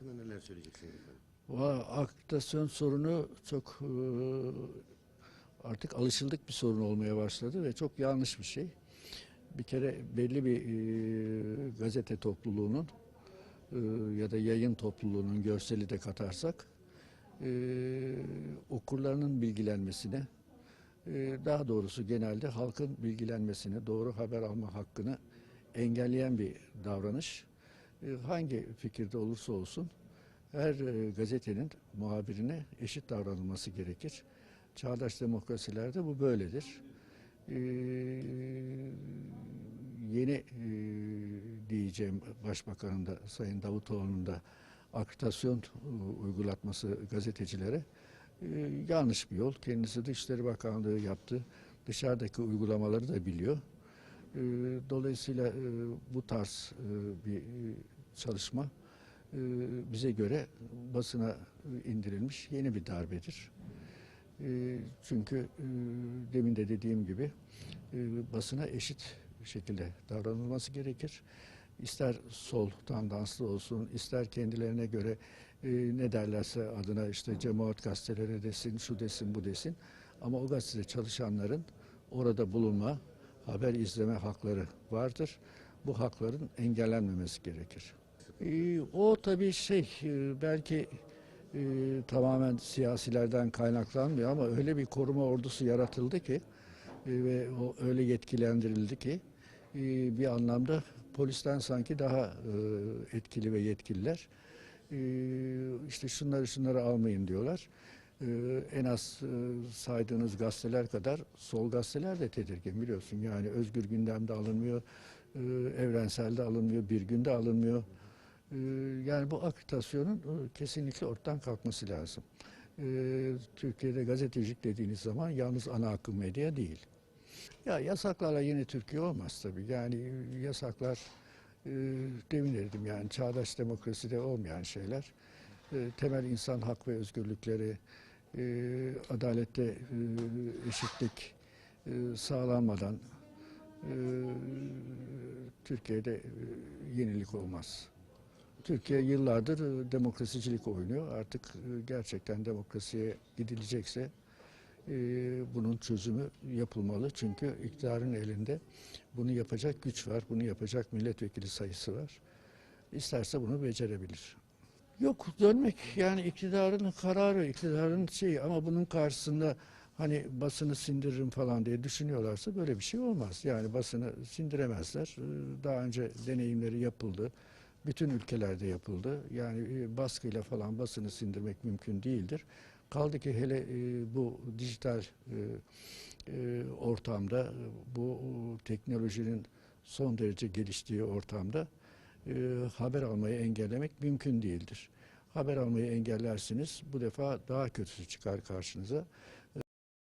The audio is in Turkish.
hakkında neler söyleyeceksiniz akreditasyon sorunu çok e, artık alışıldık bir sorun olmaya başladı ve çok yanlış bir şey. Bir kere belli bir e, gazete topluluğunun e, ya da yayın topluluğunun görseli de katarsak okurlarının bilgilenmesine daha doğrusu genelde halkın bilgilenmesine, doğru haber alma hakkını engelleyen bir davranış. E, hangi fikirde olursa olsun her e, gazetenin muhabirine eşit davranılması gerekir. Çağdaş demokrasilerde bu böyledir. Ee, yeni e, diyeceğim Başbakanın da Sayın Davutoğlu'nun da akreditasyon e, uygulatması gazetecilere e, yanlış bir yol. Kendisi Dışişleri Bakanlığı yaptı. Dışarıdaki uygulamaları da biliyor. E, dolayısıyla e, bu tarz e, bir çalışma e, bize göre basına indirilmiş yeni bir darbedir. E, Çünkü e, demin de dediğim gibi basına eşit şekilde davranılması gerekir. İster sol tandanslı olsun, ister kendilerine göre ne derlerse adına işte cemaat gazeteleri desin, şu desin, bu desin. Ama o gazetede çalışanların orada bulunma, haber izleme hakları vardır. Bu hakların engellenmemesi gerekir. Ee, o tabii şey e, belki e, tamamen siyasilerden kaynaklanmıyor ama öyle bir koruma ordusu yaratıldı ki e, ve o öyle yetkilendirildi ki e, bir anlamda polisten sanki daha e, etkili ve yetkililer e, işte şunları şunları almayın diyorlar. E, en az e, saydığınız gazeteler kadar sol gazeteler de tedirgin biliyorsun. Yani özgür gündemde alınmıyor, e, evrenselde alınmıyor, bir günde alınmıyor. Ee, Yani bu akreditasyonun e, kesinlikle ortadan kalkması lazım. Ee, Türkiye'de gazetecilik dediğiniz zaman yalnız ana akım medya değil. Ya yasaklarla yine Türkiye olmaz tabii. Yani yasaklar e, demin dedim yani çağdaş demokraside olmayan şeyler. E, temel insan hak ve özgürlükleri, e, adalette e, eşitlik e, sağlanmadan e, Türkiye'de e, yenilik olmaz. Türkiye yıllardır e, demokrasicilik oynuyor. Artık e, gerçekten demokrasiye gidilecekse e, bunun çözümü yapılmalı. Çünkü iktidarın elinde bunu yapacak güç var, bunu yapacak milletvekili sayısı var. İsterse bunu becerebilir. Yok dönmek yani iktidarın kararı, iktidarın şeyi ama bunun karşısında hani basını sindiririm falan diye düşünüyorlarsa böyle bir şey olmaz. Yani basını sindiremezler. Ee, Daha önce deneyimleri yapıldı. Bütün ülkelerde yapıldı. Yani e, baskıyla falan basını sindirmek mümkün değildir. Kaldı ki hele e, bu dijital e, ortamda, bu teknolojinin son derece geliştiği ortamda haber almayı engellemek mümkün değildir. Haber almayı engellersiniz, bu defa daha kötüsü çıkar karşınıza.